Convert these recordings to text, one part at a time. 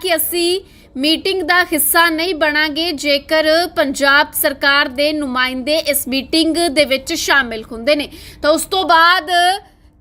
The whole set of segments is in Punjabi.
ਕਿ ਅਸੀਂ ਮੀਟਿੰਗ ਦਾ ਹਿੱਸਾ ਨਹੀਂ ਬਣਾਂਗੇ, ਜੇਕਰ ਪੰਜਾਬ ਸਰਕਾਰ ਦੇ ਨੁਮਾਇੰਦੇ ਇਸ ਮੀਟਿੰਗ ਦੇ ਵਿੱਚ ਸ਼ਾਮਿਲ ਹੁੰਦੇ ਨੇ। ਤਾਂ ਉਸ ਤੋਂ ਬਾਅਦ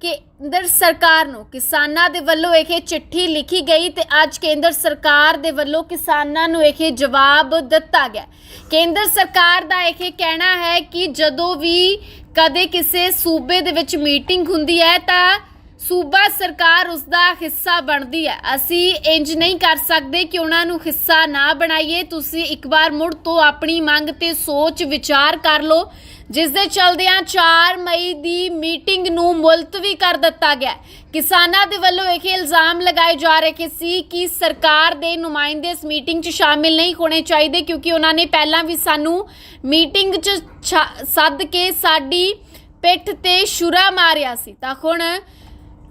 ਕੇਂਦਰ ਸਰਕਾਰ ਨੂੰ, ਕਿਸਾਨਾਂ ਦੇ ਵੱਲੋਂ ਇਹ ਚਿੱਠੀ ਲਿਖੀ ਗਈ ਤੇ ਅੱਜ ਕੇਂਦਰ ਸਰਕਾਰ ਦੇ ਵੱਲੋਂ ਕਿਸਾਨਾਂ ਨੂੰ ਇਹ ਜਵਾਬ ਦਿੱਤਾ ਗਿਆ। ਕੇਂਦਰ ਸਰਕਾਰ ਦਾ ਇਹ ਕਹਿਣਾ ਹੈ ਕਿ ਜਦੋਂ ਵੀ ਕਦੇ ਕਿਸੇ ਸੂਬੇ ਦੇ ਵਿੱਚ ਮੀਟਿੰਗ ਹੁੰਦੀ ਹੈ ਤਾਂ ਸੂਬਾ ਸਰਕਾਰ ਉਸ ਦਾ ਹਿੱਸਾ ਬਣਦੀ ਹੈ। ਅਸੀਂ ਇੰਜ ਨਹੀਂ ਕਰ ਸਕਦੇ ਕਿ ਉਹਨਾਂ ਨੂੰ ਹਿੱਸਾ ਨਾ ਬਣਾਈਏ। ਤੁਸੀਂ ਇੱਕ ਵਾਰ ਮੁੜ ਤੋਂ ਆਪਣੀ ਮੰਗ ਤੇ ਸੋਚ ਵਿਚਾਰ ਕਰ ਲਓ। ਜਿਸ ਦੇ ਚਲਦਿਆਂ 4 ਮਈ ਦੀ ਮੀਟਿੰਗ ਨੂੰ ਮੁਲਤਵੀ ਕਰ ਦਿੱਤਾ ਗਿਆ ਕਿਸਾਨਾਂ ਦੇ ਵੱਲੋਂ ਇਹ ਇਲਜ਼ਾਮ ਲਗਾਏ ਜਾ ਰਹੇ ਸੀ ਕਿ ਸਰਕਾਰ ਦੇ ਨੁਮਾਇੰਦੇ ਇਸ ਮੀਟਿੰਗ 'ਚ ਸ਼ਾਮਿਲ ਨਹੀਂ ਹੋਣੇ ਚਾਹੀਦੇ ਕਿਉਂਕਿ ਉਹਨਾਂ ਨੇ ਪਹਿਲਾਂ ਵੀ ਸਾਨੂੰ ਮੀਟਿੰਗ 'ਚ ਛਾ- ਸੱਦ ਕੇ ਸਾਡੀ ਪਿੱਠ ਤੇ ਸ਼ੁਰਾ ਮਾਰਿਆ ਸੀ। ਤਾਂ ਹੁਣ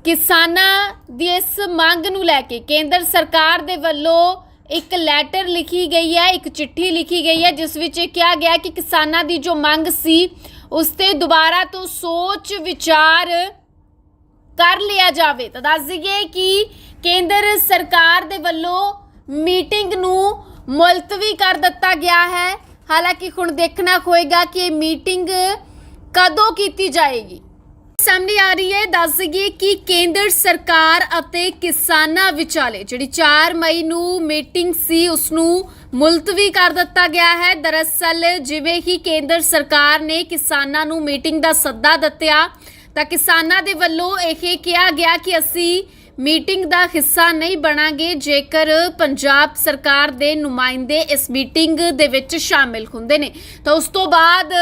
ਕਿਸਾਨਾਂ ਦੀ ਇਸ ਮੰਗ ਨੂੰ ਲੈ ਕੇ ਕੇਂਦਰ ਸਰਕਾਰ ਦੇ ਵੱਲੋਂ ਇੱਕ ਲੈਟਰ ਲਿਖੀ ਗਈ ਹੈ, ਇੱਕ ਚਿੱਠੀ ਲਿਖੀ ਗਈ ਹੈ, ਜਿਸ ਵਿੱਚ ਇਹ ਕਿਹਾ ਗਿਆ ਕਿ ਕਿਸਾਨਾਂ ਦੀ ਜੋ ਮੰਗ ਸੀ, ਉਸ ਤੇ ਦੁਬਾਰਾ ਤੋਂ ਸੋਚ ਵਿਚਾਰ ਕਰ ਲਿਆ ਜਾਵੇ। ਤਾਂ ਦੱਸ ਦਈਏ ਕਿ ਕੇਂਦਰ ਸਰਕਾਰ ਦੇ ਵੱਲੋਂ ਮੀਟਿੰਗ ਨੂੰ ਮੁਲਤਵੀ ਕਰ ਦਿੱਤਾ ਗਿਆ ਹੈ। ਹਾਲਾਂਕਿ ਹੁਣ ਦੇਖਣਾ ਹੋਏਗਾ ਕਿ ਇਹ ਮੀਟਿੰਗ ਕਦੋਂ ਕੀਤੀ ਜਾਏਗੀ। ਸਾਹਮਣੇ ਆ ਰਹੀ ਹੈ, ਦੱਸ ਦਈਏ ਕਿ ਕੇਂਦਰ ਸਰਕਾਰ ਅਤੇ ਕਿਸਾਨਾਂ ਵਿਚਾਲੇ ਜਿਹੜੀ 4 ਮਈ ਨੂੰ ਮੀਟਿੰਗ ਸੀ ਉਸ ਨੂੰ ਮੁਲਤਵੀ ਕਰ ਦਿੱਤਾ ਗਿਆ ਹੈ। ਦਰਅਸਲ ਜਿਵੇਂ ਹੀ ਕੇਂਦਰ ਸਰਕਾਰ ਨੇ ਕਿਸਾਨਾਂ ਨੂੰ ਮੀਟਿੰਗ ਦਾ ਸੱਦਾ ਦਿੱਤਾ, ਤਾਂ ਕਿਸਾਨਾਂ ਦੇ ਵੱਲੋਂ ਇਹ ਕਿਹਾ ਗਿਆ ਕਿ ਅਸੀਂ ਮੀਟਿੰਗ ਦਾ ਹਿੱਸਾ ਨਹੀਂ ਬਣਾਂਗੇ, ਜੇਕਰ ਪੰਜਾਬ ਸਰਕਾਰ ਦੇ ਨੁਮਾਇੰਦੇ ਇਸ ਮੀਟਿੰਗ ਦੇ ਵਿੱਚ ਸ਼ਾਮਿਲ ਹੁੰਦੇ ਨੇ। ਤਾਂ ਉਸ ਤੋਂ ਬਾਅਦ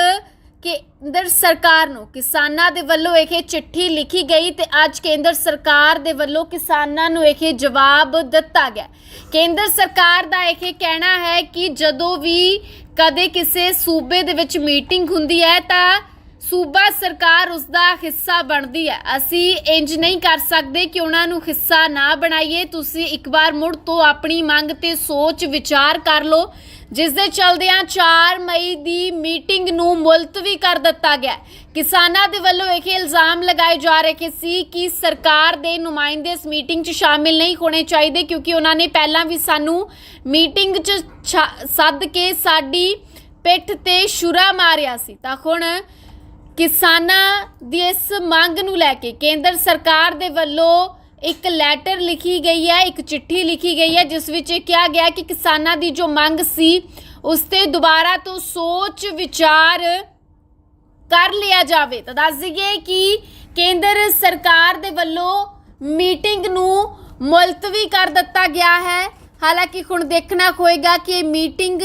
ਕੇਂਦਰ ਸਰਕਾਰ ਨੂੰ ਕਿਸਾਨਾਂ ਦੇ ਵੱਲੋਂ ਇਹ ਚਿੱਠੀ ਲਿਖੀ ਗਈ ਤੇ ਅੱਜ ਕੇਂਦਰ ਸਰਕਾਰ ਦੇ ਵੱਲੋਂ ਕਿਸਾਨਾਂ ਨੂੰ ਇਹ ਜਵਾਬ ਦਿੱਤਾ ਗਿਆ। ਕੇਂਦਰ ਸਰਕਾਰ ਦਾ ਇਹ ਕਹਿਣਾ ਹੈ ਕਿ ਜਦੋਂ ਵੀ ਕਦੇ ਕਿਸੇ ਸੂਬੇ ਦੇ ਵਿੱਚ ਮੀਟਿੰਗ ਹੁੰਦੀ ਹੈ ਤਾਂ ਸੂਬਾ ਸਰਕਾਰ ਉਸ ਦਾ ਹਿੱਸਾ ਬਣਦੀ ਹੈ। ਅਸੀਂ ਇੰਜ ਨਹੀਂ ਕਰ ਸਕਦੇ ਕਿ ਉਹਨਾਂ ਨੂੰ ਹਿੱਸਾ ਨਾ ਬਣਾਈਏ। ਤੁਸੀਂ ਇੱਕ ਵਾਰ ਮੁੜ ਤੋਂ ਆਪਣੀ ਮੰਗ ਤੇ ਸੋਚ ਵਿਚਾਰ ਕਰ ਲਓ। ਜਿਸ ਦੇ ਚਲਦਿਆਂ 4 ਮਈ ਦੀ ਮੀਟਿੰਗ ਨੂੰ ਮੁਲਤਵੀ ਕਰ ਦਿੱਤਾ ਗਿਆ। ਕਿਸਾਨਾਂ ਦੇ ਵੱਲੋਂ ਇਹ ਇਲਜ਼ਾਮ ਲਗਾਏ ਜਾ ਰਹੇ ਸੀ ਕਿ ਸਰਕਾਰ ਦੇ ਨੁਮਾਇੰਦੇ ਇਸ ਮੀਟਿੰਗ 'ਚ ਸ਼ਾਮਿਲ ਨਹੀਂ ਹੋਣੇ ਚਾਹੀਦੇ ਕਿਉਂਕਿ ਉਹਨਾਂ ਨੇ ਪਹਿਲਾਂ ਵੀ ਸਾਨੂੰ ਮੀਟਿੰਗ 'ਚ ਛਾ- ਸੱਦ ਕੇ ਸਾਡੀ ਪਿੱਠ ਤੇ ਛੁਰਾ ਮਾਰਿਆ ਸੀ। ਤਾਂ ਹੁਣ ਕਿਸਾਨਾਂ ਦੀ ਇਸ ਮੰਗ ਨੂੰ ਲੈ ਕੇ ਕੇਂਦਰ ਸਰਕਾਰ ਦੇ ਵੱਲੋਂ ਇੱਕ ਲੈਟਰ ਲਿਖੀ ਗਈ ਹੈ, ਇੱਕ ਚਿੱਠੀ ਲਿਖੀ ਗਈ ਹੈ, ਜਿਸ ਵਿੱਚ ਇਹ ਕਿਹਾ ਗਿਆ ਕਿ ਕਿਸਾਨਾਂ ਦੀ ਜੋ ਮੰਗ ਸੀ, ਉਸ ਤੇ ਦੁਬਾਰਾ ਤੋਂ ਸੋਚ, ਵਿਚਾਰ ਕਰ ਲਿਆ ਜਾਵੇ। ਤਾਂ ਦੱਸ ਦਈਏ ਕਿ ਕੇਂਦਰ ਸਰਕਾਰ ਦੇ ਵੱਲੋਂ ਮੀਟਿੰਗ ਨੂੰ ਮੁਲਤਵੀ ਕਰ ਦਿੱਤਾ ਗਿਆ ਹੈ। ਹਾਲਾਂਕਿ ਹੁਣ ਦੇਖਣਾ ਹੋਏਗਾ ਕਿ ਇਹ ਮੀਟਿੰਗ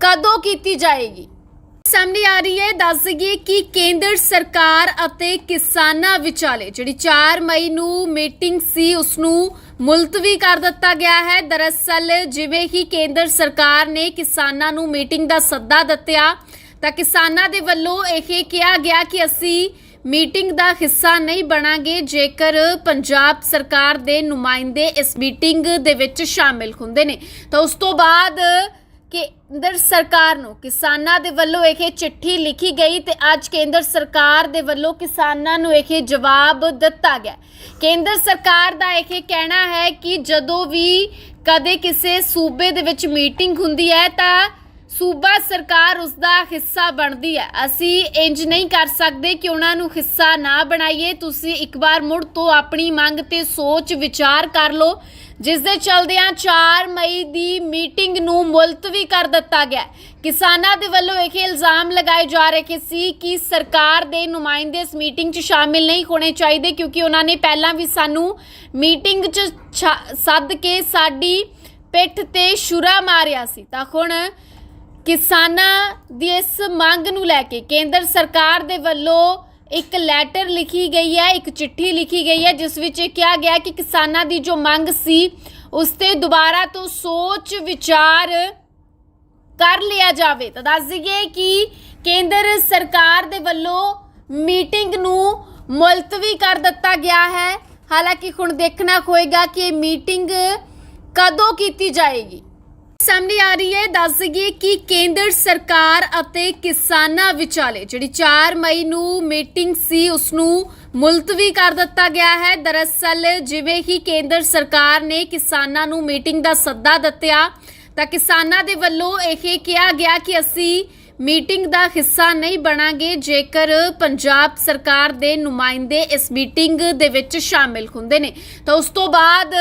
ਕਦੋਂ ਕੀਤੀ ਜਾਏਗੀ। ਸਾਹਮਣੇ ਆ ਰਹੀ ਹੈ। ਦੱਸ ਦਈਏ ਕਿ ਕੇਂਦਰ ਸਰਕਾਰ ਅਤੇ ਕਿਸਾਨਾਂ ਵਿਚਾਲੇ ਜਿਹੜੀ 4 ਮਈ ਨੂੰ ਮੀਟਿੰਗ ਸੀ ਉਸ ਨੂੰ ਮੁਲਤਵੀ ਕਰ ਦਿੱਤਾ ਗਿਆ ਹੈ। ਦਰਅਸਲ ਜਿਵੇਂ ਹੀ ਕੇਂਦਰ ਸਰਕਾਰ ਨੇ ਕਿਸਾਨਾਂ ਨੂੰ ਮੀਟਿੰਗ ਦਾ ਸੱਦਾ ਦਿੱਤਾ, ਤਾਂ ਕਿਸਾਨਾਂ ਦੇ ਵੱਲੋਂ ਇਹ ਕਿਹਾ ਗਿਆ ਕਿ ਅਸੀਂ ਮੀਟਿੰਗ ਦਾ ਹਿੱਸਾ ਨਹੀਂ ਬਣਾਂਗੇ, ਜੇਕਰ ਪੰਜਾਬ ਸਰਕਾਰ ਦੇ ਨੁਮਾਇੰਦੇ ਇਸ ਮੀਟਿੰਗ ਦੇ ਵਿੱਚ ਸ਼ਾਮਿਲ ਹੁੰਦੇ ਨੇ। ਤਾਂ ਉਸ ਤੋਂ ਬਾਅਦ ਕੇਂਦਰ ਸਰਕਾਰ ਨੂੰ, ਕਿਸਾਨਾਂ ਦੇ ਵੱਲੋਂ ਇਹ ਚਿੱਠੀ ਲਿਖੀ ਗਈ ਤੇ ਅੱਜ ਕੇਂਦਰ ਸਰਕਾਰ ਦੇ ਵੱਲੋਂ ਕਿਸਾਨਾਂ ਨੂੰ ਇਹ ਜਵਾਬ ਦਿੱਤਾ ਗਿਆ। ਕੇਂਦਰ ਸਰਕਾਰ ਦਾ ਇਹ ਕਹਿਣਾ ਹੈ ਕਿ ਜਦੋਂ ਵੀ ਕਦੇ ਕਿਸੇ ਸੂਬੇ ਦੇ ਵਿੱਚ ਮੀਟਿੰਗ ਹੁੰਦੀ ਹੈ ਤਾਂ ਸੂਬਾ ਸਰਕਾਰ ਉਸ ਦਾ ਹਿੱਸਾ ਬਣਦੀ ਹੈ। ਅਸੀਂ ਇੰਜ ਨਹੀਂ ਕਰ ਸਕਦੇ ਕਿ ਉਹਨਾਂ ਨੂੰ ਹਿੱਸਾ ਨਾ ਬਣਾਈਏ। ਤੁਸੀਂ ਇੱਕ ਵਾਰ ਮੁੜ ਤੋਂ ਆਪਣੀ ਮੰਗ ਤੇ ਸੋਚ ਵਿਚਾਰ ਕਰ ਲਓ। ਜਿਸ ਦੇ ਚਲਦਿਆਂ 4 ਮਈ ਦੀ ਮੀਟਿੰਗ ਨੂੰ ਮੁਲਤਵੀ ਕਰ ਦਿੱਤਾ ਗਿਆ ਕਿਸਾਨਾਂ ਦੇ ਵੱਲੋਂ ਇਹ ਇਲਜ਼ਾਮ ਲਗਾਏ ਜਾ ਰਹੇ ਸੀ ਕਿ ਸਰਕਾਰ ਦੇ ਨੁਮਾਇੰਦੇ ਇਸ ਮੀਟਿੰਗ 'ਚ ਸ਼ਾਮਿਲ ਨਹੀਂ ਹੋਣੇ ਚਾਹੀਦੇ ਕਿਉਂਕਿ ਉਹਨਾਂ ਨੇ ਪਹਿਲਾਂ ਵੀ ਸਾਨੂੰ ਮੀਟਿੰਗ 'ਚ ਛਾ- ਸੱਦ ਕੇ ਸਾਡੀ ਪਿੱਠ ਤੇ ਛੁਰਾ ਮਾਰਿਆ ਸੀ। ਤਾਂ ਹੁਣ ਕਿਸਾਨਾਂ ਦੀ ਇਸ ਮੰਗ ਨੂੰ ਲੈ ਕੇ ਕੇਂਦਰ ਸਰਕਾਰ ਦੇ ਵੱਲੋਂ ਇੱਕ ਲੈਟਰ ਲਿਖੀ ਗਈ ਹੈ, ਇੱਕ ਚਿੱਠੀ ਲਿਖੀ ਗਈ ਹੈ, ਜਿਸ ਵਿੱਚ ਇਹ ਕਿਹਾ ਗਿਆ ਕਿ ਕਿਸਾਨਾਂ ਦੀ ਜੋ ਮੰਗ ਸੀ, ਉਸ ਤੇ ਦੁਬਾਰਾ ਤੋਂ ਸੋਚ, ਵਿਚਾਰ ਕਰ ਲਿਆ ਜਾਵੇ। ਤਾਂ ਦੱਸ ਦਈਏ ਕਿ ਕੇਂਦਰ ਸਰਕਾਰ ਦੇ ਵੱਲੋਂ ਮੀਟਿੰਗ ਨੂੰ ਮੁਲਤਵੀ ਕਰ ਦਿੱਤਾ ਗਿਆ ਹੈ। ਹਾਲਾਂਕਿ ਹੁਣ ਦੇਖਣਾ ਹੋਏਗਾ ਕਿ ਇਹ ਮੀਟਿੰਗ ਕਦੋਂ ਕੀਤੀ ਜਾਏਗੀ। ਸਾਹਮਣੇ ਆ ਰਹੀ ਹੈ, ਦੱਸ ਦਈਏ ਕਿ ਕੇਂਦਰ ਸਰਕਾਰ ਅਤੇ ਕਿਸਾਨਾਂ ਵਿਚਾਲੇ ਜਿਹੜੀ 4 ਮਈ ਨੂੰ ਮੀਟਿੰਗ ਸੀ ਉਸ ਨੂੰ ਮੁਲਤਵੀ ਕਰ ਦਿੱਤਾ ਗਿਆ ਹੈ। ਦਰਅਸਲ ਜਿਵੇਂ ਹੀ ਕੇਂਦਰ ਸਰਕਾਰ ਨੇ ਕਿਸਾਨਾਂ ਨੂੰ ਮੀਟਿੰਗ ਦਾ ਸੱਦਾ ਦਿੱਤਾ, ਤਾਂ ਕਿਸਾਨਾਂ ਦੇ ਵੱਲੋਂ ਇਹ ਕਿਹਾ ਗਿਆ ਕਿ ਅਸੀਂ ਮੀਟਿੰਗ ਦਾ ਹਿੱਸਾ ਨਹੀਂ ਬਣਾਂਗੇ, ਜੇਕਰ ਪੰਜਾਬ ਸਰਕਾਰ ਦੇ ਨੁਮਾਇੰਦੇ ਇਸ ਮੀਟਿੰਗ ਦੇ ਵਿੱਚ ਸ਼ਾਮਿਲ ਹੁੰਦੇ ਨੇ। ਤਾਂ ਉਸ ਤੋਂ ਬਾਅਦ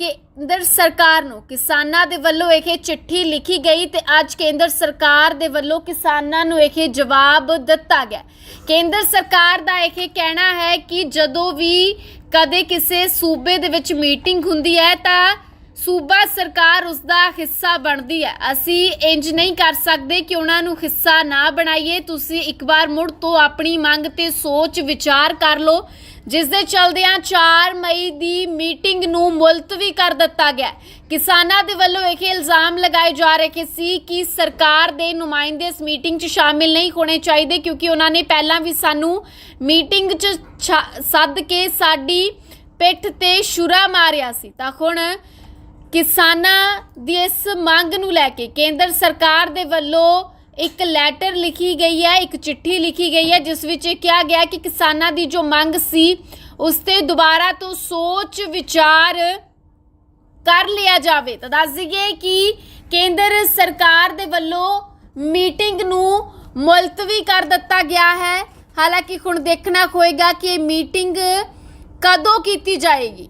ਕੇਂਦਰ ਸਰਕਾਰ ਨੂੰ ਕਿਸਾਨਾਂ ਦੇ ਵੱਲੋਂ ਇਹ ਚਿੱਠੀ ਲਿਖੀ ਗਈ ਤੇ ਅੱਜ ਕੇਂਦਰ ਸਰਕਾਰ ਦੇ ਵੱਲੋਂ ਕਿਸਾਨਾਂ ਨੂੰ ਇਹ ਜਵਾਬ ਦਿੱਤਾ ਗਿਆ। ਕੇਂਦਰ ਸਰਕਾਰ ਦਾ ਇਹ ਕਹਿਣਾ ਹੈ ਕਿ ਜਦੋਂ ਵੀ ਕਦੇ ਕਿਸੇ ਸੂਬੇ ਦੇ ਵਿੱਚ ਮੀਟਿੰਗ ਹੁੰਦੀ ਹੈ ਤਾਂ ਸੂਬਾ ਸਰਕਾਰ ਉਸ ਦਾ ਹਿੱਸਾ ਬਣਦੀ ਹੈ। ਅਸੀਂ ਇੰਜ ਨਹੀਂ ਕਰ ਸਕਦੇ ਕਿ ਉਹਨਾਂ ਨੂੰ ਹਿੱਸਾ ਨਾ ਬਣਾਈਏ। ਤੁਸੀਂ ਇੱਕ ਵਾਰ ਮੁੜ ਤੋਂ ਆਪਣੀ ਮੰਗ ਤੇ ਸੋਚ ਵਿਚਾਰ ਕਰ ਲਓ। ਜਿਸ ਦੇ ਚਲਦਿਆਂ 4 ਮਈ ਦੀ ਮੀਟਿੰਗ ਨੂੰ ਮੁਲਤਵੀ ਕਰ ਦਿੱਤਾ ਗਿਆ ਕਿਸਾਨਾਂ ਦੇ ਵੱਲੋਂ ਇਹ ਇਲਜ਼ਾਮ ਲਗਾਏ ਜਾ ਰਹੇ ਸੀ ਕਿ ਸਰਕਾਰ ਦੇ ਨੁਮਾਇੰਦੇ ਇਸ ਮੀਟਿੰਗ 'ਚ ਸ਼ਾਮਿਲ ਨਹੀਂ ਹੋਣੇ ਚਾਹੀਦੇ ਕਿਉਂਕਿ ਉਹਨਾਂ ਨੇ ਪਹਿਲਾਂ ਵੀ ਸਾਨੂੰ ਮੀਟਿੰਗ 'ਚ ਛਾ- ਸੱਦ ਕੇ ਸਾਡੀ ਪਿੱਠ ਤੇ ਛੁਰਾ ਮਾਰਿਆ ਸੀ। ਤਾਂ ਹੁਣ ਕਿਸਾਨਾਂ ਦੀ ਇਸ ਮੰਗ ਨੂੰ ਲੈ ਕੇ ਕੇਂਦਰ ਸਰਕਾਰ ਦੇ ਵੱਲੋਂ ਇੱਕ ਲੈਟਰ ਲਿਖੀ ਗਈ ਹੈ, ਇੱਕ ਚਿੱਠੀ ਲਿਖੀ ਗਈ ਹੈ, ਜਿਸ ਵਿੱਚ ਇਹ ਕਿਹਾ ਗਿਆ ਕਿ ਕਿਸਾਨਾਂ ਦੀ ਜੋ ਮੰਗ ਸੀ, ਉਸ ਤੇ ਦੁਬਾਰਾ ਤੋਂ ਸੋਚ, ਵਿਚਾਰ ਕਰ ਲਿਆ ਜਾਵੇ। ਤਾਂ ਦੱਸ ਦਈਏ ਕਿ ਕੇਂਦਰ ਸਰਕਾਰ ਦੇ ਵੱਲੋਂ ਮੀਟਿੰਗ ਨੂੰ ਮੁਲਤਵੀ ਕਰ ਦਿੱਤਾ ਗਿਆ ਹੈ। ਹਾਲਾਂਕਿ ਹੁਣ ਦੇਖਣਾ ਹੋਏਗਾ ਕਿ ਇਹ ਮੀਟਿੰਗ ਕਦੋਂ ਕੀਤੀ ਜਾਏਗੀ।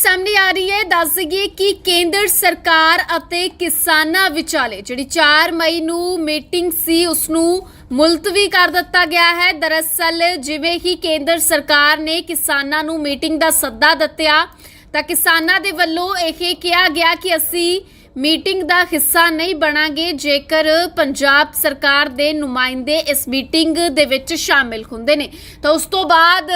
ਸਾਹਮਣੇ ਆ ਰਹੀ ਹੈ, ਦੱਸ ਦਈਏ ਕਿ ਕੇਂਦਰ ਸਰਕਾਰ ਅਤੇ ਕਿਸਾਨਾਂ ਵਿਚਾਲੇ ਜਿਹੜੀ 4 ਮਈ ਨੂੰ ਮੀਟਿੰਗ ਸੀ ਉਸ ਨੂੰ ਮੁਲਤਵੀ ਕਰ ਦਿੱਤਾ ਗਿਆ ਹੈ। ਦਰਅਸਲ ਜਿਵੇਂ ਹੀ ਕੇਂਦਰ ਸਰਕਾਰ ਨੇ ਕਿਸਾਨਾਂ ਨੂੰ ਮੀਟਿੰਗ ਦਾ ਸੱਦਾ ਦਿੱਤਾ, ਤਾਂ ਕਿਸਾਨਾਂ ਦੇ ਵੱਲੋਂ ਇਹ ਕਿਹਾ ਗਿਆ ਕਿ ਅਸੀਂ ਮੀਟਿੰਗ ਦਾ ਹਿੱਸਾ ਨਹੀਂ ਬਣਾਂਗੇ, ਜੇਕਰ ਪੰਜਾਬ ਸਰਕਾਰ ਦੇ ਨੁਮਾਇੰਦੇ ਇਸ ਮੀਟਿੰਗ ਦੇ ਵਿੱਚ ਸ਼ਾਮਿਲ ਹੁੰਦੇ ਨੇ। ਤਾਂ ਉਸ ਤੋਂ ਬਾਅਦ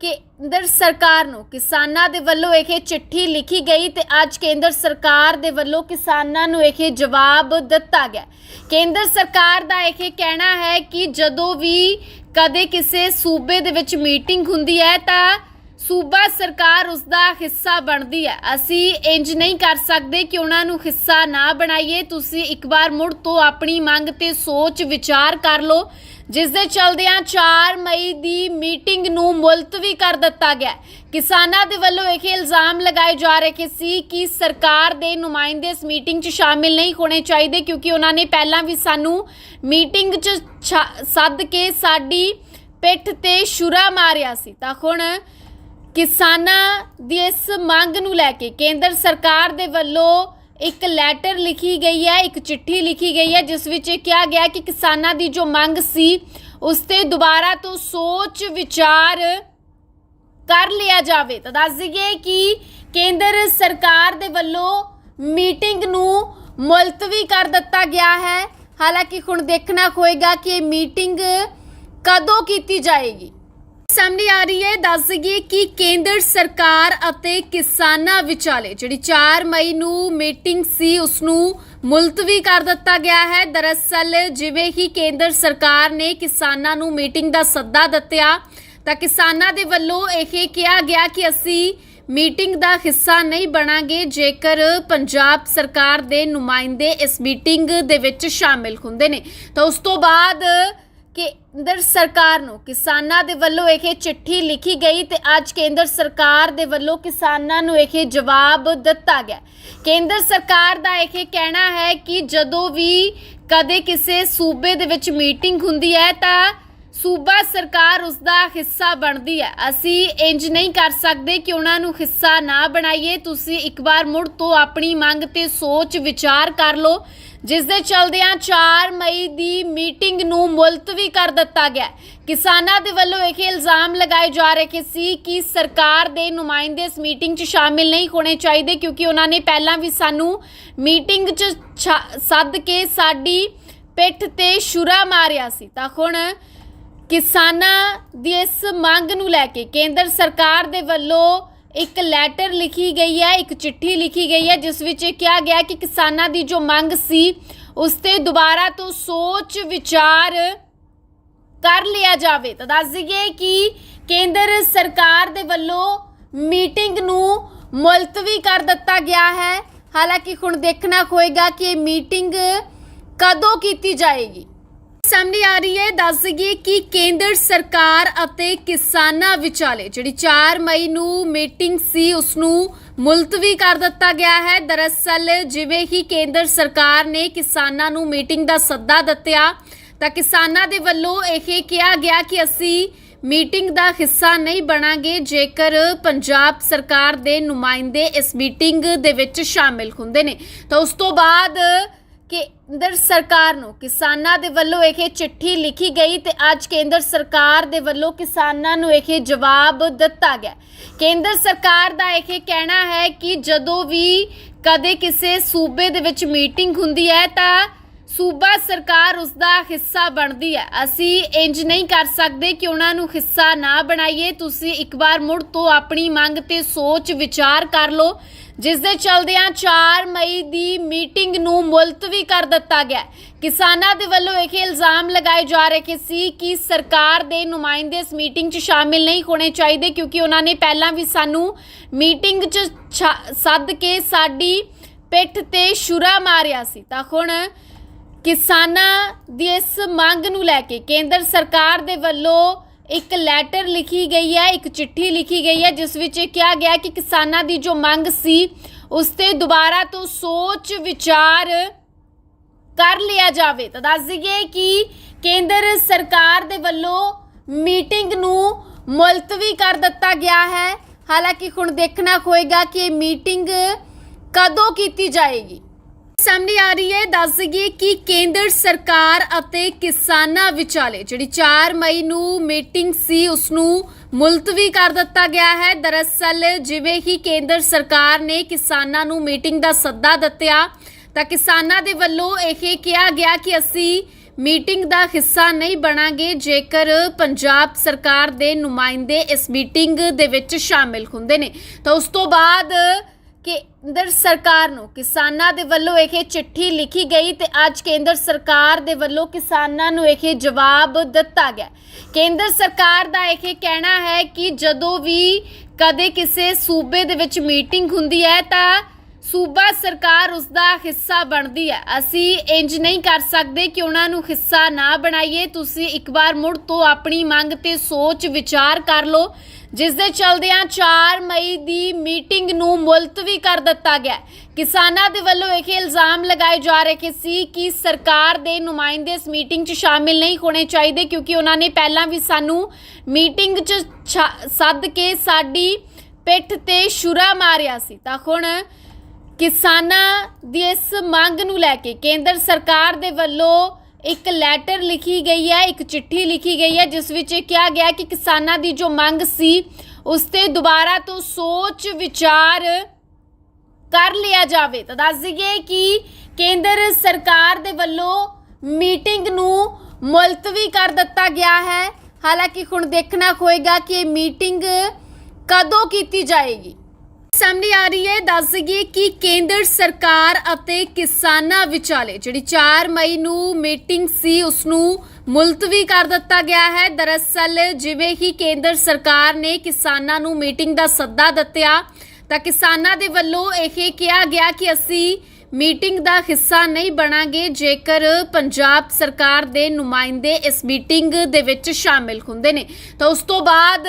ਕੇਂਦਰ ਸਰਕਾਰ ਨੂੰ, ਕਿਸਾਨਾਂ ਦੇ ਵੱਲੋਂ ਇਹ ਚਿੱਠੀ ਲਿਖੀ ਗਈ ਤੇ ਅੱਜ ਕੇਂਦਰ ਸਰਕਾਰ ਦੇ ਵੱਲੋਂ ਕਿਸਾਨਾਂ ਨੂੰ ਇਹ ਜਵਾਬ ਦਿੱਤਾ ਗਿਆ। ਕੇਂਦਰ ਸਰਕਾਰ ਦਾ ਇਹ ਕਹਿਣਾ ਹੈ ਕਿ ਜਦੋਂ ਵੀ ਕਦੇ ਕਿਸੇ ਸੂਬੇ ਦੇ ਵਿੱਚ ਮੀਟਿੰਗ ਹੁੰਦੀ ਹੈ ਤਾਂ ਸੂਬਾ ਸਰਕਾਰ ਉਸ ਦਾ ਹਿੱਸਾ ਬਣਦੀ ਹੈ। ਅਸੀਂ ਇੰਜ ਨਹੀਂ ਕਰ ਸਕਦੇ ਕਿ ਉਹਨਾਂ ਨੂੰ ਹਿੱਸਾ ਨਾ ਬਣਾਈਏ। ਤੁਸੀਂ ਇੱਕ ਵਾਰ ਮੁੜ ਤੋਂ ਆਪਣੀ ਮੰਗ ਤੇ ਸੋਚ ਵਿਚਾਰ ਕਰ ਲਓ। ਜਿਸ ਦੇ ਚਲਦਿਆਂ 4 ਮਈ ਦੀ ਮੀਟਿੰਗ ਨੂੰ ਮੁਲਤਵੀ ਕਰ ਦਿੱਤਾ ਗਿਆ ਕਿਸਾਨਾਂ ਦੇ ਵੱਲੋਂ ਇਹ ਇਲਜ਼ਾਮ ਲਗਾਏ ਜਾ ਰਹੇ ਸੀ ਕਿ ਸਰਕਾਰ ਦੇ ਨੁਮਾਇੰਦੇ ਇਸ ਮੀਟਿੰਗ 'ਚ ਸ਼ਾਮਿਲ ਨਹੀਂ ਹੋਣੇ ਚਾਹੀਦੇ ਕਿਉਂਕਿ ਉਹਨਾਂ ਨੇ ਪਹਿਲਾਂ ਵੀ ਸਾਨੂੰ ਮੀਟਿੰਗ 'ਚ ਛਾ- ਸੱਦ ਕੇ ਸਾਡੀ ਪਿੱਠ ਤੇ ਛੁਰਾ ਮਾਰਿਆ ਸੀ। ਤਾਂ ਹੁਣ ਕਿਸਾਨਾਂ ਦੀ ਇਸ ਮੰਗ ਨੂੰ ਲੈ ਕੇ ਕੇਂਦਰ ਸਰਕਾਰ ਦੇ ਵੱਲੋਂ ਇੱਕ ਲੈਟਰ ਲਿਖੀ ਗਈ ਹੈ, ਇੱਕ ਚਿੱਠੀ ਲਿਖੀ ਗਈ ਹੈ, ਜਿਸ ਵਿੱਚ ਇਹ ਕਿਹਾ ਗਿਆ ਕਿ ਕਿਸਾਨਾਂ ਦੀ ਜੋ ਮੰਗ ਸੀ, ਉਸ ਤੇ ਦੁਬਾਰਾ ਤੋਂ ਸੋਚ ਵਿਚਾਰ ਕਰ ਲਿਆ ਜਾਵੇ। ਤਾਂ ਦੱਸ ਦਈਏ ਕਿ ਕੇਂਦਰ ਸਰਕਾਰ ਦੇ ਵੱਲੋਂ ਮੀਟਿੰਗ ਨੂੰ ਮੁਲਤਵੀ ਕਰ ਦਿੱਤਾ ਗਿਆ ਹੈ। ਹਾਲਾਂਕਿ ਹੁਣ ਦੇਖਣਾ ਹੋਏਗਾ ਕਿ ਇਹ ਮੀਟਿੰਗ ਕਦੋਂ ਕੀਤੀ ਜਾਏਗੀ। ਸਾਹਮਣੇ ਆ ਰਹੀ ਹੈ, ਦੱਸ ਦਈਏ ਕਿ ਕੇਂਦਰ ਸਰਕਾਰ ਅਤੇ ਕਿਸਾਨਾਂ ਵਿਚਾਲੇ ਜਿਹੜੀ 4 ਮਈ ਨੂੰ ਮੀਟਿੰਗ ਸੀ ਉਸ ਨੂੰ ਮੁਲਤਵੀ ਕਰ ਦਿੱਤਾ ਗਿਆ ਹੈ। ਦਰਅਸਲ ਜਿਵੇਂ ਹੀ ਕੇਂਦਰ ਸਰਕਾਰ ਨੇ ਕਿਸਾਨਾਂ ਨੂੰ ਮੀਟਿੰਗ ਦਾ ਸੱਦਾ ਦਿੱਤਾ, ਤਾਂ ਕਿਸਾਨਾਂ ਦੇ ਵੱਲੋਂ ਇਹ ਕਿਹਾ ਗਿਆ ਕਿ ਅਸੀਂ ਮੀਟਿੰਗ ਦਾ ਹਿੱਸਾ ਨਹੀਂ ਬਣਾਂਗੇ, ਜੇਕਰ ਪੰਜਾਬ ਸਰਕਾਰ ਦੇ ਨੁਮਾਇੰਦੇ ਇਸ ਮੀਟਿੰਗ ਦੇ ਵਿੱਚ ਸ਼ਾਮਿਲ ਹੁੰਦੇ ਨੇ। ਤਾਂ ਉਸ ਤੋਂ ਬਾਅਦ ਕੇਂਦਰ ਸਰਕਾਰ ਨੂੰ ਕਿਸਾਨਾਂ ਦੇ ਵੱਲੋਂ ਇਹ ਚਿੱਠੀ ਲਿਖੀ ਗਈ ਤੇ ਅੱਜ ਕੇਂਦਰ ਸਰਕਾਰ ਦੇ ਵੱਲੋਂ ਕਿਸਾਨਾਂ ਨੂੰ ਇਹ ਜਵਾਬ ਦਿੱਤਾ ਗਿਆ। ਕੇਂਦਰ ਸਰਕਾਰ ਦਾ ਇਹ ਕਹਿਣਾ ਹੈ ਕਿ ਜਦੋਂ ਵੀ ਕਦੇ ਕਿਸੇ ਸੂਬੇ ਦੇ ਵਿੱਚ ਮੀਟਿੰਗ ਹੁੰਦੀ ਹੈ ਤਾਂ ਸੂਬਾ ਸਰਕਾਰ ਉਸ ਦਾ ਹਿੱਸਾ ਬਣਦੀ ਹੈ। ਅਸੀਂ ਇੰਜ ਨਹੀਂ ਕਰ ਸਕਦੇ ਕਿ ਉਹਨਾਂ ਨੂੰ ਹਿੱਸਾ ਨਾ ਬਣਾਈਏ। ਤੁਸੀਂ ਇੱਕ ਵਾਰ ਮੁੜ ਤੋਂ ਆਪਣੀ ਮੰਗ ਤੇ ਸੋਚ ਵਿਚਾਰ ਕਰ ਲਓ। ਜਿਸ ਦੇ ਚਲਦਿਆਂ 4 ਮਈ ਦੀ ਮੀਟਿੰਗ ਨੂੰ ਮੁਲਤਵੀ ਕਰ ਦਿੱਤਾ ਗਿਆ ਕਿਸਾਨਾਂ ਦੇ ਵੱਲੋਂ ਇਹ ਇਲਜ਼ਾਮ ਲਗਾਏ ਜਾ ਰਹੇ ਸੀ ਕਿ ਸਰਕਾਰ ਦੇ ਨੁਮਾਇੰਦੇ ਇਸ ਮੀਟਿੰਗ 'ਚ ਸ਼ਾਮਿਲ ਨਹੀਂ ਹੋਣੇ ਚਾਹੀਦੇ ਕਿਉਂਕਿ ਉਹਨਾਂ ਨੇ ਪਹਿਲਾਂ ਵੀ ਸਾਨੂੰ ਮੀਟਿੰਗ 'ਚ ਛਾ- ਸੱਦ ਕੇ ਸਾਡੀ ਪਿੱਠ ਤੇ ਸ਼ੁਰਾ ਮਾਰਿਆ ਸੀ। ਤਾਂ ਹੁਣ ਕਿਸਾਨਾਂ ਦੀ ਇਸ ਮੰਗ ਨੂੰ ਲੈ ਕੇ ਕੇਂਦਰ ਸਰਕਾਰ ਦੇ ਵੱਲੋਂ ਇੱਕ ਲੈਟਰ ਲਿਖੀ ਗਈ ਹੈ, ਇੱਕ ਚਿੱਠੀ ਲਿਖੀ ਗਈ ਹੈ, ਜਿਸ ਵਿੱਚ ਇਹ ਕਿਹਾ ਗਿਆ ਕਿ ਕਿਸਾਨਾਂ ਦੀ ਜੋ ਮੰਗ ਸੀ, ਉਸ ਤੇ ਦੁਬਾਰਾ ਤੋਂ ਸੋਚ, ਵਿਚਾਰ ਕਰ ਲਿਆ ਜਾਵੇ। ਤਾਂ ਦੱਸ ਦਈਏ ਕਿ ਕੇਂਦਰ ਸਰਕਾਰ ਦੇ ਵੱਲੋਂ ਮੀਟਿੰਗ ਨੂੰ ਮੁਲਤਵੀ ਕਰ ਦਿੱਤਾ ਗਿਆ ਹੈ। ਹਾਲਾਂਕਿ ਹੁਣ ਦੇਖਣਾ ਹੋਏਗਾ ਕਿ ਇਹ ਮੀਟਿੰਗ ਕਦੋਂ ਕੀਤੀ ਜਾਏਗੀ। ਸਾਹਮਣੇ ਆ ਰਹੀ ਹੈ, ਦੱਸ ਦਈਏ ਕਿ ਕੇਂਦਰ ਸਰਕਾਰ ਅਤੇ ਕਿਸਾਨਾਂ ਵਿਚਾਲੇ ਜਿਹੜੀ 4 ਮਈ ਨੂੰ ਮੀਟਿੰਗ ਸੀ ਉਸ ਨੂੰ ਮੁਲਤਵੀ ਕਰ ਦਿੱਤਾ ਗਿਆ ਹੈ। ਦਰਅਸਲ ਜਿਵੇਂ ਹੀ ਕੇਂਦਰ ਸਰਕਾਰ ਨੇ ਕਿਸਾਨਾਂ ਨੂੰ ਮੀਟਿੰਗ ਦਾ ਸੱਦਾ ਦਿੱਤਾ, ਤਾਂ ਕਿਸਾਨਾਂ ਦੇ ਵੱਲੋਂ ਇਹ ਕਿਹਾ ਗਿਆ ਕਿ ਅਸੀਂ ਮੀਟਿੰਗ ਦਾ ਹਿੱਸਾ ਨਹੀਂ ਬਣਾਂਗੇ, ਜੇਕਰ ਪੰਜਾਬ ਸਰਕਾਰ ਦੇ ਨੁਮਾਇੰਦੇ ਇਸ ਮੀਟਿੰਗ ਦੇ ਵਿੱਚ ਸ਼ਾਮਿਲ ਹੁੰਦੇ ਨੇ। ਤਾਂ ਉਸ ਤੋਂ ਬਾਅਦ ਕੇਂਦਰ ਸਰਕਾਰ ਨੂੰ, ਕਿਸਾਨਾਂ ਦੇ ਵੱਲੋਂ ਇਹ ਚਿੱਠੀ ਲਿਖੀ ਗਈ ਤੇ ਅੱਜ ਕੇਂਦਰ ਸਰਕਾਰ ਦੇ ਵੱਲੋਂ ਕਿਸਾਨਾਂ ਨੂੰ ਇਹ ਜਵਾਬ ਦਿੱਤਾ ਗਿਆ। ਕੇਂਦਰ ਸਰਕਾਰ ਦਾ ਇਹ ਕਹਿਣਾ ਹੈ ਕਿ ਜਦੋਂ ਵੀ ਕਦੇ ਕਿਸੇ ਸੂਬੇ ਦੇ ਵਿੱਚ ਮੀਟਿੰਗ ਹੁੰਦੀ ਹੈ ਤਾਂ ਸੂਬਾ ਸਰਕਾਰ ਉਸ ਦਾ ਹਿੱਸਾ ਬਣਦੀ ਹੈ। ਅਸੀਂ ਇੰਜ ਨਹੀਂ ਕਰ ਸਕਦੇ ਕਿ ਉਹਨਾਂ ਨੂੰ ਹਿੱਸਾ ਨਾ ਬਣਾਈਏ। ਤੁਸੀਂ ਇੱਕ ਵਾਰ ਮੁੜ ਤੋਂ ਆਪਣੀ ਮੰਗ ਤੇ ਸੋਚ ਵਿਚਾਰ ਕਰ ਲਓ। ਜਿਸ ਦੇ ਚਲਦਿਆਂ 4 ਮਈ ਦੀ ਮੀਟਿੰਗ ਨੂੰ ਮੁਲਤਵੀ ਕਰ ਦਿੱਤਾ ਗਿਆ ਕਿਸਾਨਾਂ ਦੇ ਵੱਲੋਂ ਇਹ ਇਲਜ਼ਾਮ ਲਗਾਏ ਜਾ ਰਹੇ ਸੀ ਕਿ ਸਰਕਾਰ ਦੇ ਨੁਮਾਇੰਦੇ ਇਸ ਮੀਟਿੰਗ 'ਚ ਸ਼ਾਮਿਲ ਨਹੀਂ ਹੋਣੇ ਚਾਹੀਦੇ ਕਿਉਂਕਿ ਉਹਨਾਂ ਨੇ ਪਹਿਲਾਂ ਵੀ ਸਾਨੂੰ ਮੀਟਿੰਗ 'ਚ ਛ- ਸੱਦ ਕੇ ਸਾਡੀ ਪਿੱਠ ਤੇ ਛੁਰਾ ਮਾਰਿਆ ਸੀ। ਤਾਂ ਹੁਣ ਕਿਸਾਨਾਂ ਦੀ ਇਸ ਮੰਗ ਨੂੰ ਲੈ ਕੇ ਕੇਂਦਰ ਸਰਕਾਰ ਦੇ ਵੱਲੋਂ ਇੱਕ ਲੈਟਰ ਲਿਖੀ ਗਈ ਹੈ, ਇੱਕ ਚਿੱਠੀ ਲਿਖੀ ਗਈ ਹੈ, ਜਿਸ ਵਿੱਚ ਇਹ ਕਿਹਾ ਗਿਆ ਕਿ ਕਿਸਾਨਾਂ ਦੀ ਜੋ ਮੰਗ ਸੀ, ਉਸ ਤੇ ਦੁਬਾਰਾ ਤੋਂ ਸੋਚ ਵਿਚਾਰ ਕਰ ਲਿਆ ਜਾਵੇ। ਤਾਂ ਦੱਸ ਦਈਏ ਕਿ ਕੇਂਦਰ ਸਰਕਾਰ ਦੇ ਵੱਲੋਂ ਮੀਟਿੰਗ ਨੂੰ ਮੁਲਤਵੀ ਕਰ ਦਿੱਤਾ ਗਿਆ ਹੈ। ਹਾਲਾਂਕਿ ਹੁਣ ਦੇਖਣਾ ਹੋਏਗਾ ਕਿ ਇਹ ਮੀਟਿੰਗ ਕਦੋਂ ਕੀਤੀ ਜਾਏਗੀ। ਸਾਹਮਣੇ ਆ ਰਹੀ ਹੈ। ਦੱਸ ਦਈਏ ਕਿ ਕੇਂਦਰ ਸਰਕਾਰ ਅਤੇ ਕਿਸਾਨਾਂ ਵਿਚਾਲੇ ਜਿਹੜੀ 4 ਮਈ ਨੂੰ ਮੀਟਿੰਗ ਸੀ ਉਸ ਨੂੰ ਮੁਲਤਵੀ ਕਰ ਦਿੱਤਾ ਗਿਆ ਹੈ। ਦਰਅਸਲ ਜਿਵੇਂ ਹੀ ਕੇਂਦਰ ਸਰਕਾਰ ਨੇ ਕਿਸਾਨਾਂ ਨੂੰ ਮੀਟਿੰਗ ਦਾ ਸੱਦਾ ਦਿੱਤਾ, ਤਾਂ ਕਿਸਾਨਾਂ ਦੇ ਵੱਲੋਂ ਇਹ ਕਿਹਾ ਗਿਆ ਕਿ ਅਸੀਂ ਮੀਟਿੰਗ ਦਾ ਹਿੱਸਾ ਨਹੀਂ ਬਣਾਂਗੇ, ਜੇਕਰ ਪੰਜਾਬ ਸਰਕਾਰ ਦੇ ਨੁਮਾਇੰਦੇ ਇਸ ਮੀਟਿੰਗ ਦੇ ਵਿੱਚ ਸ਼ਾਮਿਲ ਹੁੰਦੇ ਨੇ। ਤਾਂ ਉਸ ਤੋਂ ਬਾਅਦ ਕੇਂਦਰ ਸਰਕਾਰ ਨੂੰ ਕਿਸਾਨਾਂ ਦੇ ਵੱਲੋਂ ਇਹ ਚਿੱਠੀ ਲਿਖੀ ਗਈ ਤੇ ਅੱਜ ਕੇਂਦਰ ਸਰਕਾਰ ਦੇ ਵੱਲੋਂ ਕਿਸਾਨਾਂ ਨੂੰ ਇਹ ਜਵਾਬ ਦਿੱਤਾ ਗਿਆ। ਕੇਂਦਰ ਸਰਕਾਰ ਦਾ ਇਹ ਕਹਿਣਾ ਹੈ ਕਿ ਜਦੋਂ ਵੀ ਕਦੇ ਕਿਸੇ ਸੂਬੇ ਦੇ ਵਿੱਚ ਮੀਟਿੰਗ ਹੁੰਦੀ ਹੈ ਤਾਂ ਸੂਬਾ ਸਰਕਾਰ ਉਸ ਦਾ ਹਿੱਸਾ ਬਣਦੀ ਹੈ। ਅਸੀਂ ਇੰਜ ਨਹੀਂ ਕਰ ਸਕਦੇ ਕਿ ਉਹਨਾਂ ਨੂੰ ਹਿੱਸਾ ਨਾ ਬਣਾਈਏ। ਤੁਸੀਂ ਇੱਕ ਵਾਰ ਮੁੜ ਤੋਂ ਆਪਣੀ ਮੰਗ ਤੇ ਸੋਚ ਵਿਚਾਰ ਕਰ ਲਓ। ਜਿਸ ਦੇ ਚਲਦਿਆਂ 4 ਮਈ ਦੀ ਮੀਟਿੰਗ ਨੂੰ ਮੁਲਤਵੀ ਕਰ ਦਿੱਤਾ ਗਿਆ। ਕਿਸਾਨਾਂ ਦੇ ਵੱਲੋਂ ਇਹ ਇਲਜ਼ਾਮ ਲਗਾਏ ਜਾ ਰਹੇ ਸੀ ਕਿ ਸਰਕਾਰ ਦੇ ਨੁਮਾਇੰਦੇ ਇਸ ਮੀਟਿੰਗ 'ਚ ਸ਼ਾਮਿਲ ਨਹੀਂ ਹੋਣੇ ਚਾਹੀਦੇ ਕਿਉਂਕਿ ਉਹਨਾਂ ਨੇ ਪਹਿਲਾਂ ਵੀ ਸਾਨੂੰ ਮੀਟਿੰਗ 'ਚ ਛ- ਸੱਦ ਕੇ ਸਾਡੀ ਪਿੱਠ ਤੇ ਸ਼ੁਰਾ ਮਾਰਿਆ ਸੀ। ਤਾਂ ਹੁਣ ਕਿਸਾਨਾਂ ਦੀ ਇਸ ਮੰਗ ਨੂੰ ਲੈ ਕੇ ਕੇਂਦਰ ਸਰਕਾਰ ਦੇ ਵੱਲੋਂ ਇੱਕ ਲੈਟਰ ਲਿਖੀ ਗਈ ਹੈ, ਇੱਕ ਚਿੱਠੀ ਲਿਖੀ ਗਈ ਹੈ, ਜਿਸ ਵਿੱਚ ਇਹ ਕਿਹਾ ਗਿਆ ਕਿ ਕਿਸਾਨਾਂ ਦੀ ਜੋ ਮੰਗ ਸੀ, ਉਸ ਤੇ ਦੁਬਾਰਾ ਤੋਂ ਸੋਚ, ਵਿਚਾਰ ਕਰ ਲਿਆ ਜਾਵੇ। ਤਾਂ ਦੱਸ ਦਈਏ ਕਿ ਕੇਂਦਰ ਸਰਕਾਰ ਦੇ ਵੱਲੋਂ ਮੀਟਿੰਗ ਨੂੰ ਮੁਲਤਵੀ ਕਰ ਦਿੱਤਾ ਗਿਆ ਹੈ। ਹਾਲਾਂਕਿ ਹੁਣ ਦੇਖਣਾ ਹੋਏਗਾ ਕਿ ਇਹ ਮੀਟਿੰਗ ਕਦੋਂ ਕੀਤੀ ਜਾਏਗੀ। ਸਾਹਮਣੇ ਆ ਰਹੀ ਹੈ, ਦੱਸ ਦਈਏ ਕਿ ਕੇਂਦਰ ਸਰਕਾਰ ਅਤੇ ਕਿਸਾਨਾਂ ਵਿਚਾਲੇ ਜਿਹੜੀ 4 ਮਈ ਨੂੰ ਮੀਟਿੰਗ ਸੀ ਉਸ ਨੂੰ ਮੁਲਤਵੀ ਕਰ ਦਿੱਤਾ ਗਿਆ ਹੈ। ਦਰਅਸਲ ਜਿਵੇਂ ਹੀ ਕੇਂਦਰ ਸਰਕਾਰ ਨੇ ਕਿਸਾਨਾਂ ਨੂੰ ਮੀਟਿੰਗ ਦਾ ਸੱਦਾ ਦਿੱਤਾ, ਤਾਂ ਕਿਸਾਨਾਂ ਦੇ ਵੱਲੋਂ ਇਹ ਕਿਹਾ ਗਿਆ ਕਿ ਅਸੀਂ ਮੀਟਿੰਗ ਦਾ ਹਿੱਸਾ ਨਹੀਂ ਬਣਾਂਗੇ, ਜੇਕਰ ਪੰਜਾਬ ਸਰਕਾਰ ਦੇ ਨੁਮਾਇੰਦੇ ਇਸ ਮੀਟਿੰਗ ਦੇ ਵਿੱਚ ਸ਼ਾਮਿਲ ਹੁੰਦੇ ਨੇ। ਤਾਂ ਉਸ ਤੋਂ ਬਾਅਦ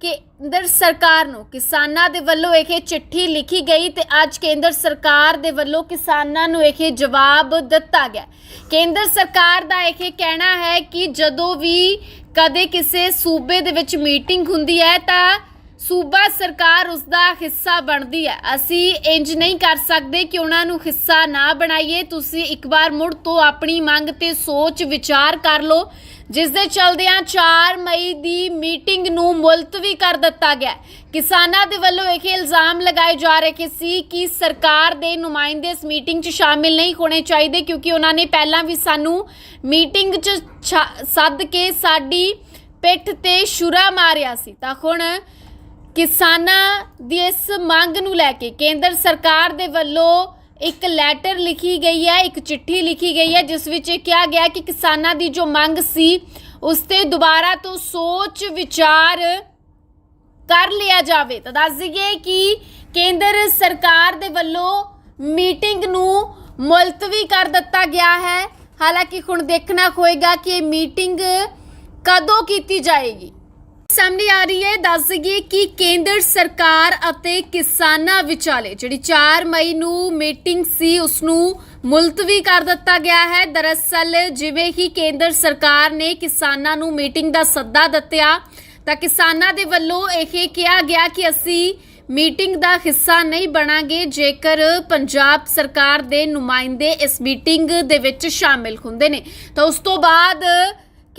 ਕੇਂਦਰ ਸਰਕਾਰ ਨੂੰ, ਕਿਸਾਨਾਂ ਦੇ ਵੱਲੋਂ ਇਹ ਚਿੱਠੀ ਲਿਖੀ ਗਈ ਤੇ ਅੱਜ ਕੇਂਦਰ ਸਰਕਾਰ ਦੇ ਵੱਲੋਂ ਕਿਸਾਨਾਂ ਨੂੰ ਇਹ ਜਵਾਬ ਦਿੱਤਾ ਗਿਆ। ਕੇਂਦਰ ਸਰਕਾਰ ਦਾ ਇਹ ਕਹਿਣਾ ਹੈ ਕਿ ਜਦੋਂ ਵੀ ਕਦੇ ਕਿਸੇ ਸੂਬੇ ਦੇ ਵਿੱਚ ਮੀਟਿੰਗ ਹੁੰਦੀ ਹੈ ਤਾਂ ਸੂਬਾ ਸਰਕਾਰ ਉਸ ਦਾ ਹਿੱਸਾ ਬਣਦੀ ਹੈ। ਅਸੀਂ ਇੰਜ ਨਹੀਂ ਕਰ ਸਕਦੇ ਕਿ ਉਹਨਾਂ ਨੂੰ ਹਿੱਸਾ ਨਾ ਬਣਾਈਏ। ਤੁਸੀਂ ਇੱਕ ਵਾਰ ਮੁੜ ਤੋਂ ਆਪਣੀ ਮੰਗ ਤੇ ਸੋਚ ਵਿਚਾਰ ਕਰ ਲਓ। ਜਿਸ ਦੇ ਚਲਦਿਆਂ 4 ਮਈ ਦੀ ਮੀਟਿੰਗ ਨੂੰ ਮੁਲਤਵੀ ਕਰ ਦਿੱਤਾ ਗਿਆ ਕਿਸਾਨਾਂ ਦੇ ਵੱਲੋਂ ਇਹ ਇਲਜ਼ਾਮ ਲਗਾਏ ਜਾ ਰਹੇ ਸੀ ਕਿ ਸਰਕਾਰ ਦੇ ਨੁਮਾਇੰਦੇ ਇਸ ਮੀਟਿੰਗ 'ਚ ਸ਼ਾਮਿਲ ਨਹੀਂ ਹੋਣੇ ਚਾਹੀਦੇ ਕਿਉਂਕਿ ਉਹਨਾਂ ਨੇ ਪਹਿਲਾਂ ਵੀ ਸਾਨੂੰ ਮੀਟਿੰਗ 'ਚ ਛਾ, ਸੱਦ ਕੇ ਸਾਡੀ ਪਿੱਠ ਤੇ ਛੁਰਾ ਮਾਰਿਆ ਸੀ। ਤਾਂ ਹੁਣ ਕਿਸਾਨਾਂ ਦੀ ਇਸ ਮੰਗ ਨੂੰ ਲੈ ਕੇ ਕੇਂਦਰ ਸਰਕਾਰ ਦੇ ਵੱਲੋਂ ਇੱਕ ਲੈਟਰ ਲਿਖੀ ਗਈ ਹੈ, ਇੱਕ ਚਿੱਠੀ ਲਿਖੀ ਗਈ ਹੈ, ਜਿਸ ਵਿੱਚ ਇਹ ਕਿਹਾ ਗਿਆ ਕਿ ਕਿਸਾਨਾਂ ਦੀ ਜੋ ਮੰਗ ਸੀ, ਉਸ ਤੇ ਦੁਬਾਰਾ ਤੋਂ ਸੋਚ, ਵਿਚਾਰ ਕਰ ਲਿਆ ਜਾਵੇ। ਤਾਂ ਦੱਸ ਦਈਏ ਕਿ ਕੇਂਦਰ ਸਰਕਾਰ ਦੇ ਵੱਲੋਂ ਮੀਟਿੰਗ ਨੂੰ ਮੁਲਤਵੀ ਕਰ ਦਿੱਤਾ ਗਿਆ ਹੈ। ਹਾਲਾਂਕਿ ਹੁਣ ਦੇਖਣਾ ਹੋਏਗਾ ਕਿ ਇਹ ਮੀਟਿੰਗ ਕਦੋਂ ਕੀਤੀ ਜਾਏਗੀ। ਸਾਹਮਣੇ ਆ ਰਹੀ ਹੈ, ਦੱਸ ਦਈਏ ਕਿ ਕੇਂਦਰ ਸਰਕਾਰ ਅਤੇ ਕਿਸਾਨਾਂ ਵਿਚਾਲੇ ਜਿਹੜੀ 4 ਮਈ ਨੂੰ ਮੀਟਿੰਗ ਸੀ ਉਸ ਨੂੰ ਮੁਲਤਵੀ ਕਰ ਦਿੱਤਾ ਗਿਆ ਹੈ। ਦਰਅਸਲ ਜਿਵੇਂ ਹੀ ਕੇਂਦਰ ਸਰਕਾਰ ਨੇ ਕਿਸਾਨਾਂ ਨੂੰ ਮੀਟਿੰਗ ਦਾ ਸੱਦਾ ਦਿੱਤਾ, ਤਾਂ ਕਿਸਾਨਾਂ ਦੇ ਵੱਲੋਂ ਇਹ ਕਿਹਾ ਗਿਆ ਕਿ ਅਸੀਂ ਮੀਟਿੰਗ ਦਾ ਹਿੱਸਾ ਨਹੀਂ ਬਣਾਂਗੇ, ਜੇਕਰ ਪੰਜਾਬ ਸਰਕਾਰ ਦੇ ਨੁਮਾਇੰਦੇ ਇਸ ਮੀਟਿੰਗ ਦੇ ਵਿੱਚ ਸ਼ਾਮਿਲ ਹੁੰਦੇ ਨੇ। ਤਾਂ ਉਸ ਤੋਂ ਬਾਅਦ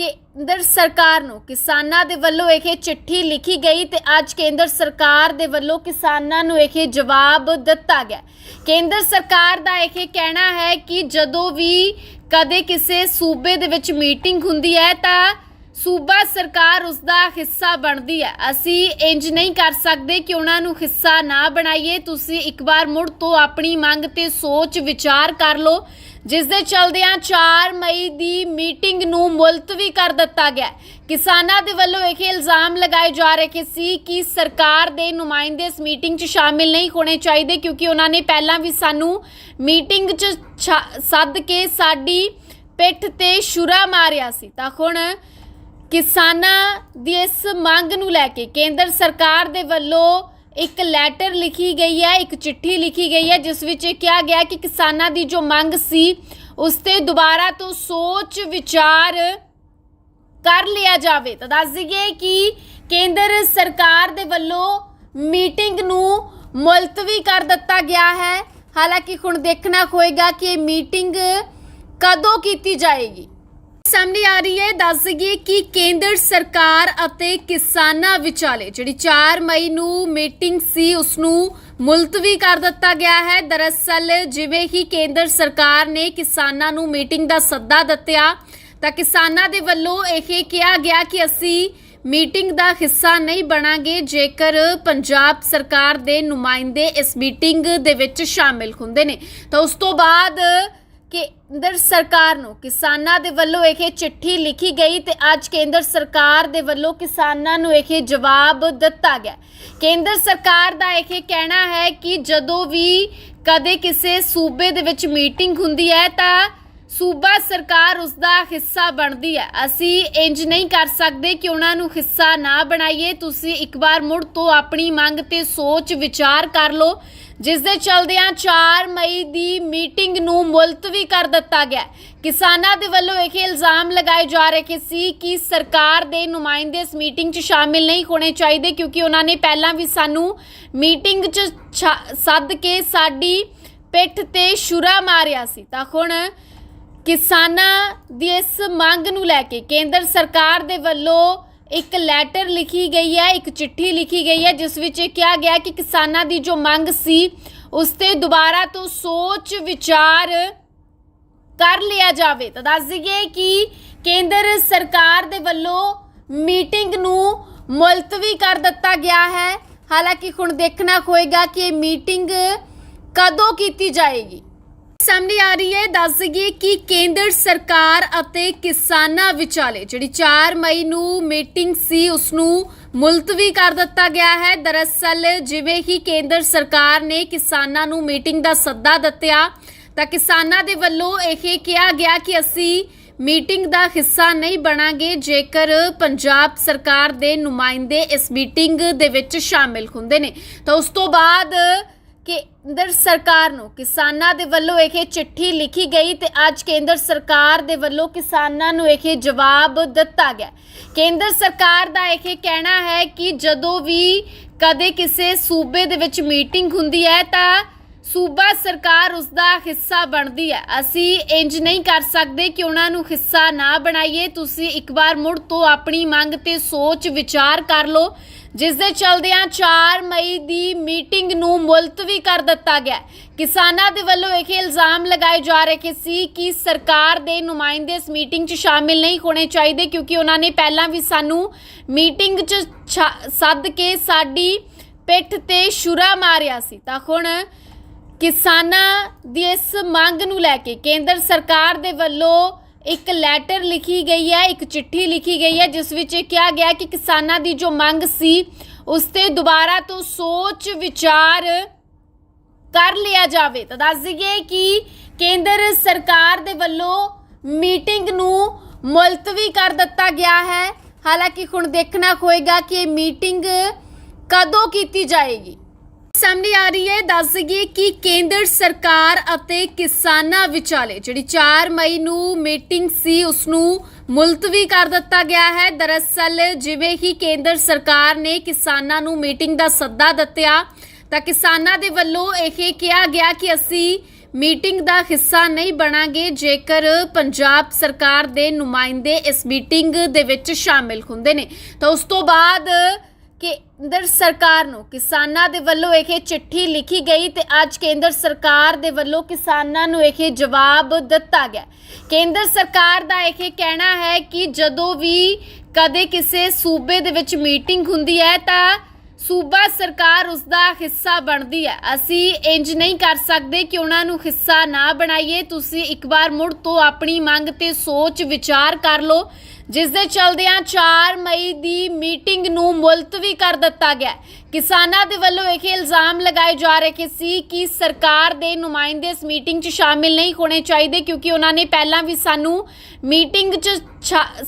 ਕੇਂਦਰ ਸਰਕਾਰ ਨੂੰ ਕਿਸਾਨਾਂ ਦੇ ਵੱਲੋਂ ਇਹ ਚਿੱਠੀ ਲਿਖੀ ਗਈ ਤੇ ਅੱਜ ਕੇਂਦਰ ਸਰਕਾਰ ਦੇ ਵੱਲੋਂ ਕਿਸਾਨਾਂ ਨੂੰ ਇਹ ਜਵਾਬ ਦਿੱਤਾ ਗਿਆ। ਕੇਂਦਰ ਸਰਕਾਰ ਦਾ ਇਹ ਕਹਿਣਾ ਹੈ ਕਿ ਜਦੋਂ ਵੀ ਕਦੇ ਕਿਸੇ ਸੂਬੇ ਦੇ ਵਿੱਚ ਮੀਟਿੰਗ ਹੁੰਦੀ ਹੈ ਤਾਂ ਸੂਬਾ ਸਰਕਾਰ ਉਸ ਦਾ ਹਿੱਸਾ ਬਣਦੀ ਹੈ। ਅਸੀਂ ਇੰਜ ਨਹੀਂ ਕਰ ਸਕਦੇ ਕਿ ਉਹਨਾਂ ਨੂੰ ਹਿੱਸਾ ਨਾ ਬਣਾਈਏ। ਤੁਸੀਂ ਇੱਕ ਵਾਰ ਮੁੜ ਤੋਂ ਆਪਣੀ ਮੰਗ ਤੇ ਸੋਚ ਵਿਚਾਰ ਕਰ ਲਓ। ਜਿਸ ਦੇ ਚਲਦਿਆਂ 4 ਮਈ ਦੀ ਮੀਟਿੰਗ ਨੂੰ ਮੁਲਤਵੀ ਕਰ ਦਿੱਤਾ ਗਿਆ। ਕਿਸਾਨਾਂ ਦੇ ਵੱਲੋਂ ਇਹ ਇਲਜ਼ਾਮ ਲਗਾਏ ਜਾ ਰਹੇ ਸੀ ਕਿ ਸਰਕਾਰ ਦੇ ਨੁਮਾਇੰਦੇ ਇਸ ਮੀਟਿੰਗ 'ਚ ਸ਼ਾਮਿਲ ਨਹੀਂ ਹੋਣੇ ਚਾਹੀਦੇ ਕਿਉਂਕਿ ਉਹਨਾਂ ਨੇ ਪਹਿਲਾਂ ਵੀ ਸਾਨੂੰ ਮੀਟਿੰਗ 'ਚ ਛਾ- ਸੱਦ ਕੇ ਸਾਡੀ ਪਿੱਠ ਤੇ ਸ਼ੁਰਾ ਮਾਰਿਆ ਸੀ। ਤਾਂ ਹੁਣ ਕਿਸਾਨਾਂ ਦੀ ਇਸ ਮੰਗ ਨੂੰ ਲੈ ਕੇ ਕੇਂਦਰ ਸਰਕਾਰ ਦੇ ਵੱਲੋਂ ਇੱਕ ਲੈਟਰ ਲਿਖੀ ਗਈ ਹੈ, ਇੱਕ ਚਿੱਠੀ ਲਿਖੀ ਗਈ ਹੈ, ਜਿਸ ਵਿੱਚ ਇਹ ਕਿਹਾ ਗਿਆ ਕਿ ਕਿਸਾਨਾਂ ਦੀ ਜੋ ਮੰਗ ਸੀ, ਉਸ ਤੇ ਦੁਬਾਰਾ ਤੋਂ ਸੋਚ, ਵਿਚਾਰ ਕਰ ਲਿਆ ਜਾਵੇ। ਤਾਂ ਦੱਸ ਦਈਏ ਕਿ ਕੇਂਦਰ ਸਰਕਾਰ ਦੇ ਵੱਲੋਂ ਮੀਟਿੰਗ ਨੂੰ ਮੁਲਤਵੀ ਕਰ ਦਿੱਤਾ ਗਿਆ ਹੈ। ਹਾਲਾਂਕਿ ਹੁਣ ਦੇਖਣਾ ਹੋਏਗਾ ਕਿ ਇਹ ਮੀਟਿੰਗ ਕਦੋਂ ਕੀਤੀ ਜਾਏਗੀ। ਸਾਹਮਣੇ ਆ ਰਹੀ ਹੈ। ਦੱਸ ਦਈਏ ਕਿ ਕੇਂਦਰ ਸਰਕਾਰ ਅਤੇ ਕਿਸਾਨਾਂ ਵਿਚਾਲੇ ਜਿਹੜੀ 4 ਮਈ ਨੂੰ ਮੀਟਿੰਗ ਸੀ ਉਸ ਨੂੰ ਮੁਲਤਵੀ ਕਰ ਦਿੱਤਾ ਗਿਆ ਹੈ। ਦਰਅਸਲ ਜਿਵੇਂ ਹੀ ਕੇਂਦਰ ਸਰਕਾਰ ਨੇ ਕਿਸਾਨਾਂ ਨੂੰ ਮੀਟਿੰਗ ਦਾ ਸੱਦਾ ਦਿੱਤਾ, ਤਾਂ ਕਿਸਾਨਾਂ ਦੇ ਵੱਲੋਂ ਇਹ ਕਿਹਾ ਗਿਆ ਕਿ ਅਸੀਂ ਮੀਟਿੰਗ ਦਾ ਹਿੱਸਾ ਨਹੀਂ ਬਣਾਂਗੇ, ਜੇਕਰ ਪੰਜਾਬ ਸਰਕਾਰ ਦੇ ਨੁਮਾਇੰਦੇ ਇਸ ਮੀਟਿੰਗ ਦੇ ਵਿੱਚ ਸ਼ਾਮਿਲ ਹੁੰਦੇ ਨੇ। ਤਾਂ ਉਸ ਤੋਂ ਬਾਅਦ ਕੇਂਦਰ ਸਰਕਾਰ ਨੂੰ ਕਿਸਾਨਾਂ ਦੇ ਵੱਲੋਂ ਇਹ ਚਿੱਠੀ ਲਿਖੀ ਗਈ ਤੇ ਅੱਜ ਕੇਂਦਰ ਸਰਕਾਰ ਦੇ ਵੱਲੋਂ ਕਿਸਾਨਾਂ ਨੂੰ ਇਹ ਜਵਾਬ ਦਿੱਤਾ ਗਿਆ। ਕੇਂਦਰ ਸਰਕਾਰ ਦਾ ਇਹ ਕਹਿਣਾ ਹੈ ਕਿ ਜਦੋਂ ਵੀ ਕਦੇ ਕਿਸੇ ਸੂਬੇ ਦੇ ਵਿੱਚ ਮੀਟਿੰਗ ਹੁੰਦੀ ਹੈ ਤਾਂ ਸੂਬਾ ਸਰਕਾਰ ਉਸ ਦਾ ਹਿੱਸਾ ਬਣਦੀ ਹੈ। ਅਸੀਂ ਇੰਜ ਨਹੀਂ ਕਰ ਸਕਦੇ ਕਿ ਉਹਨਾਂ ਨੂੰ ਹਿੱਸਾ ਨਾ ਬਣਾਈਏ। ਤੁਸੀਂ ਇੱਕ ਵਾਰ ਮੁੜ ਤੋਂ ਆਪਣੀ ਮੰਗ ਤੇ ਸੋਚ ਵਿਚਾਰ ਕਰ ਲਓ। ਜਿਸ ਦੇ ਚਲਦਿਆਂ 4 ਮਈ ਦੀ ਮੀਟਿੰਗ ਨੂੰ ਮੁਲਤਵੀ ਕਰ ਦਿੱਤਾ ਗਿਆ। ਕਿਸਾਨਾਂ ਦੇ ਵੱਲੋਂ ਇਹ ਇਲਜ਼ਾਮ ਲਗਾਏ ਜਾ ਰਹੇ ਸੀ ਕਿ ਸਰਕਾਰ ਦੇ ਨੁਮਾਇੰਦੇ ਇਸ ਮੀਟਿੰਗ 'ਚ ਸ਼ਾਮਿਲ ਨਹੀਂ ਹੋਣੇ ਚਾਹੀਦੇ ਕਿਉਂਕਿ ਉਹਨਾਂ ਨੇ ਪਹਿਲਾਂ ਵੀ ਸਾਨੂੰ ਮੀਟਿੰਗ 'ਚ ਛਾ- ਸੱਦ ਕੇ ਸਾਡੀ ਪਿੱਠ ਤੇ ਛੁਰਾ ਮਾਰਿਆ ਸੀ। ਤਾਂ ਹੁਣ ਕਿਸਾਨਾਂ ਦੀ ਇਸ ਮੰਗ ਨੂੰ ਲੈ ਕੇ ਕੇਂਦਰ ਸਰਕਾਰ ਦੇ ਵੱਲੋਂ ਇੱਕ ਲੈਟਰ ਲਿਖੀ ਗਈ ਹੈ, ਇੱਕ ਚਿੱਠੀ ਲਿਖੀ ਗਈ ਹੈ, ਜਿਸ ਵਿੱਚ ਇਹ ਕਿਹਾ ਗਿਆ ਕਿ ਕਿਸਾਨਾਂ ਦੀ ਜੋ ਮੰਗ ਸੀ, ਉਸ ਤੇ ਦੁਬਾਰਾ ਤੋਂ ਸੋਚ, ਵਿਚਾਰ ਕਰ ਲਿਆ ਜਾਵੇ। ਤਾਂ ਦੱਸ ਦਈਏ ਕਿ ਕੇਂਦਰ ਸਰਕਾਰ ਦੇ ਵੱਲੋਂ ਮੀਟਿੰਗ ਨੂੰ ਮੁਲਤਵੀ ਕਰ ਦਿੱਤਾ ਗਿਆ ਹੈ। ਹਾਲਾਂਕਿ ਹੁਣ ਦੇਖਣਾ ਹੋਏਗਾ ਕਿ ਇਹ ਮੀਟਿੰਗ ਕਦੋਂ ਕੀਤੀ ਜਾਏਗੀ। ਸਾਹਮਣੇ ਆ ਰਹੀ ਹੈ। ਦੱਸ ਦਈਏ ਕਿ ਕੇਂਦਰ ਸਰਕਾਰ ਅਤੇ ਕਿਸਾਨਾਂ ਵਿਚਾਲੇ ਜਿਹੜੀ 4 ਮਈ ਨੂੰ ਮੀਟਿੰਗ ਸੀ ਉਸ ਨੂੰ ਮੁਲਤਵੀ ਕਰ ਦਿੱਤਾ ਗਿਆ ਹੈ। ਦਰਅਸਲ ਜਿਵੇਂ ਹੀ ਕੇਂਦਰ ਸਰਕਾਰ ਨੇ ਕਿਸਾਨਾਂ ਨੂੰ ਮੀਟਿੰਗ ਦਾ ਸੱਦਾ ਦਿੱਤਾ, ਤਾਂ ਕਿਸਾਨਾਂ ਦੇ ਵੱਲੋਂ ਇਹ ਕਿਹਾ ਗਿਆ ਕਿ ਅਸੀਂ ਮੀਟਿੰਗ ਦਾ ਹਿੱਸਾ ਨਹੀਂ ਬਣਾਂਗੇ, ਜੇਕਰ ਪੰਜਾਬ ਸਰਕਾਰ ਦੇ ਨੁਮਾਇੰਦੇ ਇਸ ਮੀਟਿੰਗ ਦੇ ਵਿੱਚ ਸ਼ਾਮਿਲ ਹੁੰਦੇ ਨੇ। ਤਾਂ ਉਸ ਤੋਂ ਬਾਅਦ ਕੇਂਦਰ ਸਰਕਾਰ ਨੂੰ ਕਿਸਾਨਾਂ ਦੇ ਵੱਲੋਂ ਇਹ ਚਿੱਠੀ ਲਿਖੀ ਗਈ ਤੇ ਅੱਜ ਕੇਂਦਰ ਸਰਕਾਰ ਦੇ ਵੱਲੋਂ ਕਿਸਾਨਾਂ ਨੂੰ ਇਹ ਜਵਾਬ ਦਿੱਤਾ ਗਿਆ। ਕੇਂਦਰ ਸਰਕਾਰ ਦਾ ਇਹ ਕਹਿਣਾ ਹੈ ਕਿ ਜਦੋਂ ਵੀ ਕਦੇ ਕਿਸੇ ਸੂਬੇ ਦੇ ਵਿੱਚ ਮੀਟਿੰਗ ਹੁੰਦੀ ਹੈ ਤਾਂ ਸੂਬਾ ਸਰਕਾਰ ਉਸ ਦਾ ਹਿੱਸਾ ਬਣਦੀ ਹੈ। ਅਸੀਂ ਇੰਜ ਨਹੀਂ ਕਰ ਸਕਦੇ ਕਿ ਉਹਨਾਂ ਨੂੰ ਹਿੱਸਾ ਨਾ ਬਣਾਈਏ। ਤੁਸੀਂ ਇੱਕ ਵਾਰ ਮੁੜ ਤੋਂ ਆਪਣੀ ਮੰਗ ਤੇ ਸੋਚ ਵਿਚਾਰ ਕਰ ਲਓ। ਜਿਸ ਦੇ ਚਲਦਿਆਂ 4 ਮਈ ਦੀ ਮੀਟਿੰਗ ਨੂੰ ਮੁਲਤਵੀ ਕਰ ਦਿੱਤਾ ਗਿਆ ਕਿਸਾਨਾਂ ਦੇ ਵੱਲੋਂ ਇਹ ਇਲਜ਼ਾਮ ਲਗਾਏ ਜਾ ਰਹੇ ਸੀ ਕਿ ਸਰਕਾਰ ਦੇ ਨੁਮਾਇੰਦੇ ਇਸ ਮੀਟਿੰਗ 'ਚ ਸ਼ਾਮਿਲ ਨਹੀਂ ਹੋਣੇ ਚਾਹੀਦੇ ਕਿਉਂਕਿ ਉਹਨਾਂ ਨੇ ਪਹਿਲਾਂ ਵੀ ਸਾਨੂੰ ਮੀਟਿੰਗ 'ਚ ਛਾ- ਸੱਦ ਕੇ ਸਾਡੀ ਪਿੱਠ ਤੇ ਛੁਰਾ ਮਾਰਿਆ ਸੀ। ਤਾਂ ਹੁਣ ਕਿਸਾਨਾਂ ਦੀ ਇਸ ਮੰਗ ਨੂੰ ਲੈ ਕੇ ਕੇਂਦਰ ਸਰਕਾਰ ਦੇ ਵੱਲੋਂ ਇੱਕ ਲੈਟਰ ਲਿਖੀ ਗਈ ਹੈ, ਇੱਕ ਚਿੱਠੀ ਲਿਖੀ ਗਈ ਹੈ, ਜਿਸ ਵਿੱਚ ਇਹ ਕਿਹਾ ਗਿਆ ਕਿ ਕਿਸਾਨਾਂ ਦੀ ਜੋ ਮੰਗ ਸੀ, ਉਸ ਤੇ ਦੁਬਾਰਾ ਤੋਂ ਸੋਚ ਵਿਚਾਰ ਕਰ ਲਿਆ ਜਾਵੇ। ਤਾਂ ਦੱਸ ਦਈਏ ਕਿ ਕੇਂਦਰ ਸਰਕਾਰ ਦੇ ਵੱਲੋਂ ਮੀਟਿੰਗ ਨੂੰ ਮੁਲਤਵੀ ਕਰ ਦਿੱਤਾ ਗਿਆ ਹੈ। ਹਾਲਾਂਕਿ ਹੁਣ ਦੇਖਣਾ ਹੋਏਗਾ ਕਿ ਇਹ ਮੀਟਿੰਗ ਕਦੋਂ ਕੀਤੀ ਜਾਏਗੀ। ਸਾਹਮਣੇ ਆ ਰਹੀ ਹੈ, ਦੱਸ ਦਈਏ ਕਿ ਕੇਂਦਰ ਸਰਕਾਰ ਅਤੇ ਕਿਸਾਨਾਂ ਵਿਚਾਲੇ ਜਿਹੜੀ 4 ਮਈ ਨੂੰ ਮੀਟਿੰਗ ਸੀ ਉਸ ਨੂੰ ਮੁਲਤਵੀ ਕਰ ਦਿੱਤਾ ਗਿਆ ਹੈ। ਦਰਅਸਲ ਜਿਵੇਂ ਹੀ ਕੇਂਦਰ ਸਰਕਾਰ ਨੇ ਕਿਸਾਨਾਂ ਨੂੰ ਮੀਟਿੰਗ ਦਾ ਸੱਦਾ ਦਿੱਤਾ, ਤਾਂ ਕਿਸਾਨਾਂ ਦੇ ਵੱਲੋਂ ਇਹ ਕਿਹਾ ਗਿਆ ਕਿ ਅਸੀਂ ਮੀਟਿੰਗ ਦਾ ਹਿੱਸਾ ਨਹੀਂ ਬਣਾਂਗੇ, ਜੇਕਰ ਪੰਜਾਬ ਸਰਕਾਰ ਦੇ ਨੁਮਾਇੰਦੇ ਇਸ ਮੀਟਿੰਗ ਦੇ ਵਿੱਚ ਸ਼ਾਮਿਲ ਹੁੰਦੇ ਨੇ। ਤਾਂ ਉਸ ਤੋਂ ਬਾਅਦ ਕੇਂਦਰ ਸਰਕਾਰ ਨੂੰ ਕਿਸਾਨਾਂ ਦੇ ਵੱਲੋਂ ਇਹ ਚਿੱਠੀ ਲਿਖੀ ਗਈ ਤੇ ਅੱਜ ਕੇਂਦਰ ਸਰਕਾਰ ਦੇ ਵੱਲੋਂ ਕਿਸਾਨਾਂ ਨੂੰ ਇਹ ਜਵਾਬ ਦਿੱਤਾ ਗਿਆ। ਕੇਂਦਰ ਸਰਕਾਰ ਦਾ ਇਹ ਕਹਿਣਾ ਹੈ ਕਿ ਜਦੋਂ ਵੀ ਕਦੇ ਕਿਸੇ ਸੂਬੇ ਦੇ ਵਿੱਚ ਮੀਟਿੰਗ ਹੁੰਦੀ ਹੈ ਤਾਂ ਸੂਬਾ ਸਰਕਾਰ ਉਸ ਦਾ ਹਿੱਸਾ ਬਣਦੀ ਹੈ। ਅਸੀਂ ਇੰਜ ਨਹੀਂ ਕਰ ਸਕਦੇ ਕਿ ਉਹਨਾਂ ਨੂੰ ਹਿੱਸਾ ਨਾ ਬਣਾਈਏ। ਤੁਸੀਂ ਇੱਕ ਵਾਰ ਮੁੜ ਤੋਂ ਆਪਣੀ ਮੰਗ ਤੇ ਸੋਚ ਵਿਚਾਰ ਕਰ ਲਓ। ਜਿਸ ਦੇ ਚਲਦਿਆਂ 4 ਮਈ ਦੀ ਮੀਟਿੰਗ ਨੂੰ ਮੁਲਤਵੀ ਕਰ ਦਿੱਤਾ ਗਿਆ। ਕਿਸਾਨਾਂ ਦੇ ਵੱਲੋਂ ਇਹ ਇਲਜ਼ਾਮ ਲਗਾਏ ਜਾ ਰਹੇ ਸੀ ਕਿ ਸਰਕਾਰ ਦੇ ਨੁਮਾਇੰਦੇ ਇਸ ਮੀਟਿੰਗ 'ਚ ਸ਼ਾਮਿਲ ਨਹੀਂ ਹੋਣੇ ਚਾਹੀਦੇ ਕਿਉਂਕਿ ਉਹਨਾਂ ਨੇ ਪਹਿਲਾਂ ਵੀ ਸਾਨੂੰ ਮੀਟਿੰਗ 'ਚ ਛਾ-